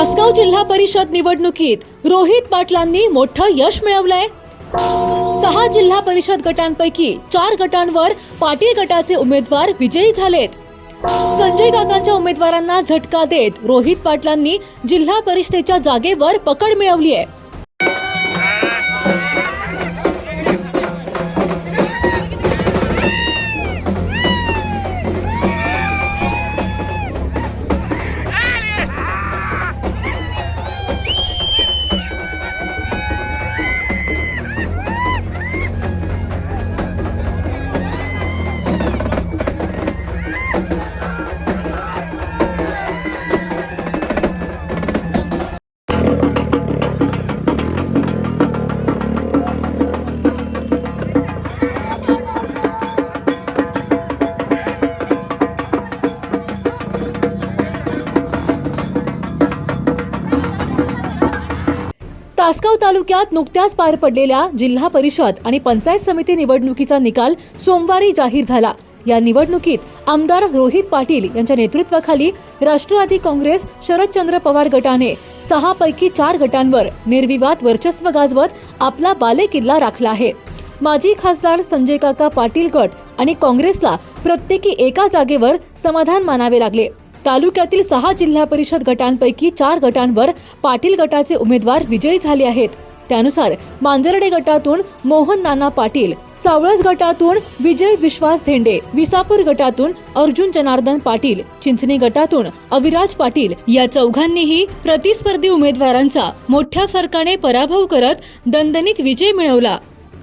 तासगाव जिल्हा परिषद निवडणुकीत रोहित पाटलांनी मोठं यश मिळवलंय. सहा जिल्हा परिषद गटांपैकी चार गटांवर पाटील गटाचे उमेदवार विजयी झालेत. संजय काकांच्या उमेदवारांना झटका देत रोहित पाटलांनी जिल्हा परिषदेच्या जागेवर पकड मिळवली आहे तासगाव तालुक्यात नुकत्याच पार पडलेल्या जिल्हा परिषद आणि पंचायत समिती निवडणुकीचा निकाल सोमवारी जाहीर झाला. या निवडणुकीत आमदार रोहित पाटील यांच्या नेतृत्वाखाली राष्ट्रवादी काँग्रेस शरदचंद्र पवार गटाने सहा पैकी चार गटांवर निर्विवाद वर्चस्व गाजवत आपला बालेकिल्ला राखला आहे. माजी खासदार संजय काका पाटील गट आणि काँग्रेसला प्रत्येकी एका जागेवर समाधान मानावे लागले. तालुक्यातील सहा जिल्हा परिषद गटांपैकी चार गटांवर पाटील गटाचे उमेदवार विजयी झाले आहेत. त्यानुसार मांजर्डे गटातून मोहन नाना पाटील सावळस गटातून विजय विश्वास धेंडे विसापूर गटातून अर्जुन जनार्दन पाटील चिंचणी गटातून अविराज पाटील या चौघांनीही प्रतिस्पर्धी उमेदवारांचा मोठ्या फरकाने पराभव करत दणदणीत विजय मिळवला.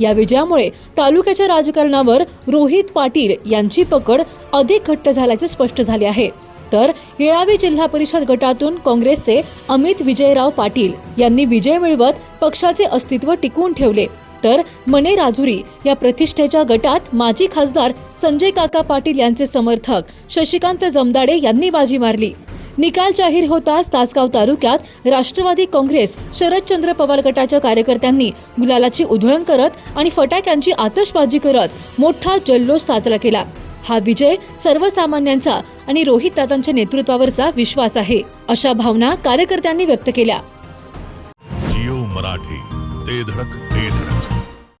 या विजयामुळे तालुक्याच्या राजकारणावर रोहित पाटील यांची पकड अधिक घट्ट झाल्याचे स्पष्ट झाले आहे. तर येळावी जिल्हा परिषद गटातून काँग्रेसचे अमित विजयराव पाटील यांनी विजय मिळवत पक्षाचे अस्तित्व टिकवून ठेवले. तर मने राजुरी या प्रतिष्ठेच्या गटात माजी खासदार संजय काका पाटील यांचे समर्थक शशिकांत जमदाडे यांनी बाजी मारली. निकाल जाहीर होताच तासगाव तालुक्यात राष्ट्रवादी काँग्रेस शरदचंद्र पवार गटाच्या कार्यकर्त्यांनी गुलालाची उधळण करत आणि फटाक्यांची आतषबाजी करत मोठा जल्लोष साजरा केला. हा विजय सर्वसामान्यांचा आणि रोहित दादांच्या नेतृत्वावरचा विश्वास आहे अशा भावना कार्यकर्त्यांनी व्यक्त केल्या. जिओ मराठी ते धडक.